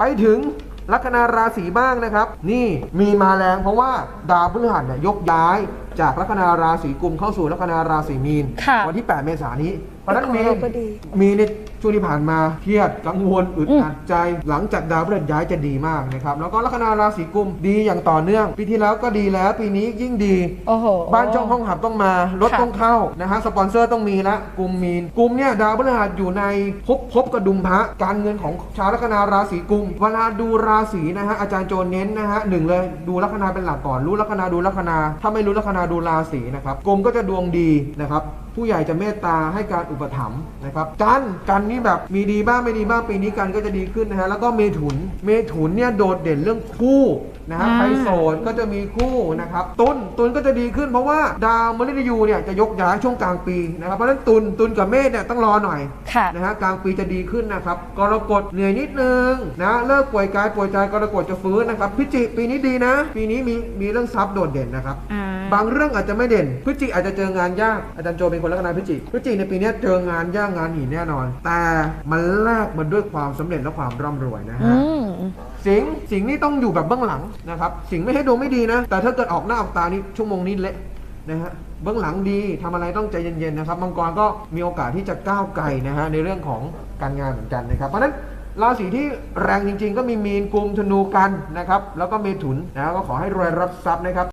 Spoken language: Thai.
ไปถึงลัคนาราศีบ้างนะครับ นี่มีมาแรงเพราะว่าดาวพฤหัสเนี่ยยกย้ายจากลัคนาราศีกุมเข้าสู่ลัคนาราศีมีน ค่ะ วันที่ 8 เมษายนนี้ เพราะฉะนั้นมีของเราก็ดี มีในช่วงที่ผ่านมาเครียดกังวลอึดอืมอัดใจ หลังจากดาวพฤหัสย้ายจะดีมากนะครับแล้วก็ลัคนาราศีกุมดีอย่างต่อเนื่อง ปีที่แล้วก็ดีแล้ว ปีนี้ยิ่งดี โอ้โห บ้านช่องห้องหับต้องมารถค่ะ ต้องเข้านะฮะสปอนเซอร์ต้องมีละกลุ่มมีนกลุ่มเนี่ยดาวพฤหัสอยู่ในภพภพกระดุมพระการเงินของชาวลัคนาราศีกุมเวลาดูราศีนะฮะอาจารย์โจเน้นนะฮะหนึ่งเลยดูลัคนาเป็นหลักก่อน รู้ลัคนาดูลัคนา ถ้าไม่รู้ลัคนาดูราศีนะครับกลุ่มก็จะดวงดีนะครับผู้ใหญ่จะเมตตาให้การอุปถัมภ์นะครับกันกันนี่แบบมีดีบ้างไม่ดีบ้างปีนี้กันก็จะดีขึ้นนะฮะแล้วก็เมถุนเมถุนเนี่ยโดดเด่นเรื่องคู่นะฮะอ่าใครโสดก็จะมีคู่นะครับตุนตุนก็จะดีขึ้นเพราะว่าดาวมฤตยูเนี่ยจะยกย้ายช่วงกลางปีนะครับเพราะฉะนั้นตุนตุนกับเมษเนี่ยต้องรอหน่อยค่ะนะฮะกลางปีจะดีขึ้นนะครับกรกฎเหนื่อยนิดนึงนะเลิกป่วยกายป่วยใจกรกฎจะฟื้นนะครับพิจิกปีนี้ดีนะ ปีนี้มีมีเรื่องทรัพย์โดดเด่นนะครับอ่าบางเรื่องอาจจะไม่เด่นพฤศจิกอาจจะเจองานยากอาจารย์โจเป็นคนลัคนาพฤศจิกพฤศจิกในปีนี้เจองานยากงานหนีแน่นอน แต่มันแลกมาด้วยความสำเร็จและความร่ำรวยนะอืฮะมสิงห์สิงห์นี่ต้องอยู่แบบเบื้องหลังนะครับสิ่งไม่ให้ดูไม่ดีนะ แต่ถ้าเกิดออกหน้าออกตานี่ชั่วโมงนี้เละนะฮะเบื้องหลังดีทำอะไรต้องใจเย็นๆนะครับมังกรก็มีโอกาสที่จะก้าวไกลนะฮะในเรื่องของการงานเหมือนกันนะครับ เพราะฉะนั้นราศีที่แรงจริง ๆ ก็มีมีนกุมธนูกันนะครับแล้วก็เมถุนนะก็ขอให้รวยรับทรัพย์นะครับ